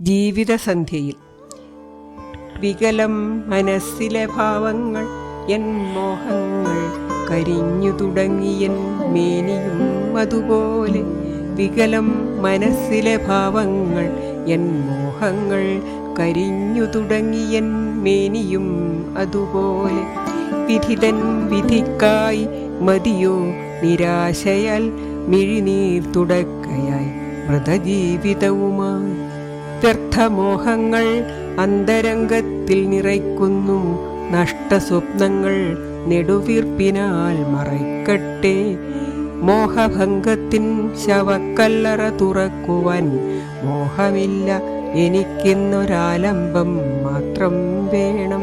ജീവിതസന്ധ്യയിൽ. വികലം മനസ്സിലെ ഭാവങ്ങൾ എൻ മോഹങ്ങൾ കരിഞ്ഞു തുടങ്ങിയൻ മേനിയും അതുപോലെ വികലം മനസ്സിലെ ഭാവങ്ങൾ എൻ മോഹങ്ങൾ കരിഞ്ഞു തുടങ്ങിയൻ മേനിയും അതുപോലെ വിധിതൻ വിധിക്കായി മതിയോ നിരാശയാൽ മിഴിനീർ തുടക്കയായി മൃതജീവിതവുമായി വ്യർത്ഥമോഹങ്ങൾ അന്തരംഗത്തിൽ നിറയ്ക്കുന്നു. നഷ്ടസ്വപ്നങ്ങൾ നെടുവീർപ്പിനാൽ മറയ്ക്കട്ടെ. മോഹഭംഗത്തിൻ ശവക്കല്ലറ തുറക്കുവാൻ മോഹമില്ല. എനിക്കിന്നൊരാലംബം മാത്രം വേണം.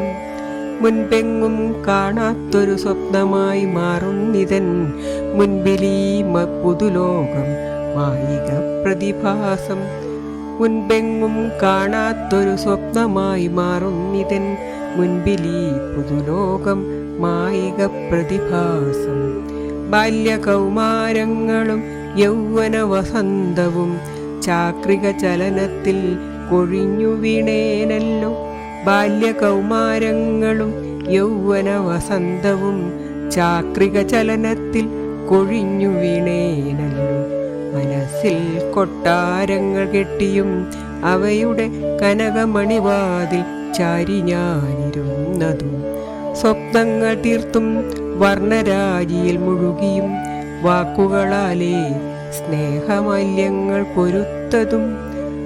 മുൻപെങ്ങും കാണാത്തൊരു സ്വപ്നമായി മാറുന്നിതൻ മുൻപിലീ പുതുലോകം. മായിക പ്രതിഭാസം മുൻപെങ്ങും കാണാത്തൊരു സ്വപ്നമായി മാറുന്നിതൻ മുൻപിലീ പുതുലോകം മായിക പ്രതിഭാസം. ബാല്യകൗമാരങ്ങളും യൗവന വസന്തവും ചാക്രിക ചലനത്തിൽ കൊഴിഞ്ഞു വീണേനല്ലോ. ബാല്യകൗമാരങ്ങളും യൗവന വസന്തവും ചാക്രിക ചലനത്തിൽ കൊഴിഞ്ഞു വീണേനല്ലോ. മനസ്സിൽ കൊട്ടാരങ്ങൾ കെട്ടിയും അവയുടെ കനകമണിവാതിൽ ചാരി ഞാനിരുന്നതും. സ്വപ്നങ്ങൾ തീർത്തും വർണരാജിയിൽ മുഴുകിയും വാക്കുകളാലേ സ്നേഹമല്യങ്ങൾ പൊരുത്തതും.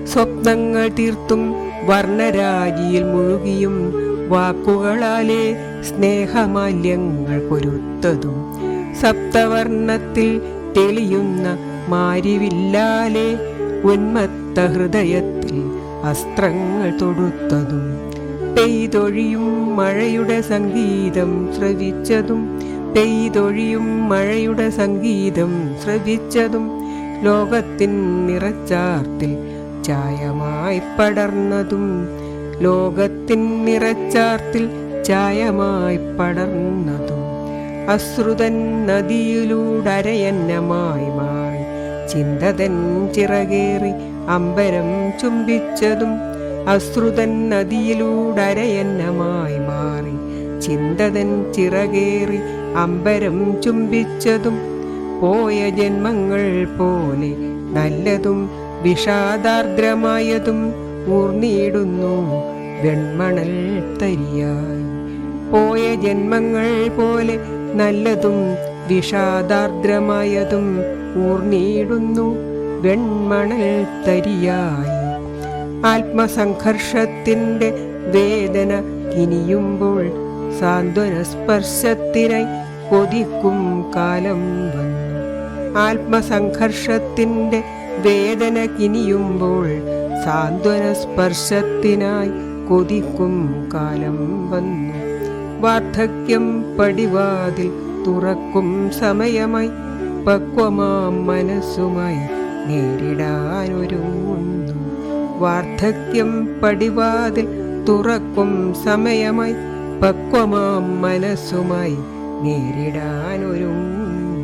സ്വപ്നങ്ങൾ തീർത്തും വർണരാജിയിൽ മുഴുകിയും വാക്കുകളാലേ സ്നേഹമാല്യങ്ങൾ പൊരുത്തതും. സപ്തവർണത്തിൽ തെളിയുന്ന മാരിവില്ലാലെ ഉന്മത്ത ഹൃദയത്തിൽ അസ്ത്രങ്ങൾ തൊടുത്തതും പെയ്തൊഴിയും മഴയുടെ സംഗീതം ശ്രവിച്ചതും പെയ്തൊഴിയും മഴയുടെ സംഗീതം ശ്രവിച്ചതും ലോകത്തിൻ നിറച്ചാർത്തിൽ ചായമായി പടർന്നതും ലോകത്തിൻ നിറച്ചാർത്തിൽ ചായമായി പടർന്നതും അശ്രുതൻ നദിയിലൂടരയന്നമായി മാറി ചിന്തതൻ ചിറകേറി അമ്പരം ചുംബിച്ചതും അശ്രുതൻ നദിയിലൂടരയന്നമായി മാറി. ചിന്തതൻ ചിറകേറി അമ്പരം ചുംബിച്ചതും പോയ ജന്മങ്ങൾ പോലെ നല്ലതും വിഷാദാർദ്രമായതും ഊർന്നിടുന്നു വെൺമണൽ തരിയായി. പോയ ജന്മങ്ങൾ പോലെ നല്ലതും വിഷാദാർദ്രമായതും ഊർന്നിടുന്നു വെൺമണൽ തരിയായി. ആത്മസംഘർഷത്തിന്റെ വേദന കിനിയുമ്പോൾ സാന്ത്വന സ്പർശത്തിനായി കൊതിക്കും കാലം വന്നു. ആത്മസംഘർഷത്തിന്റെ വേദന കിനിയുമ്പോൾ സാന്ത്വന സ്പർശത്തിനായി കൊതിക്കും കാലം വന്നു. വാർദ്ധക്യം പടിവാതിൽ തുറക്കും സമയമായി പക്വമാം മനസ്സുമായി നേരിടാനൊരുങ്ങുന്നു വാർദ്ധക്യം പടിവാതിൽ തുറക്കും സമയമായി പക്വമാം മനസ്സുമായി നേരിടാനൊരുങ്ങുന്നു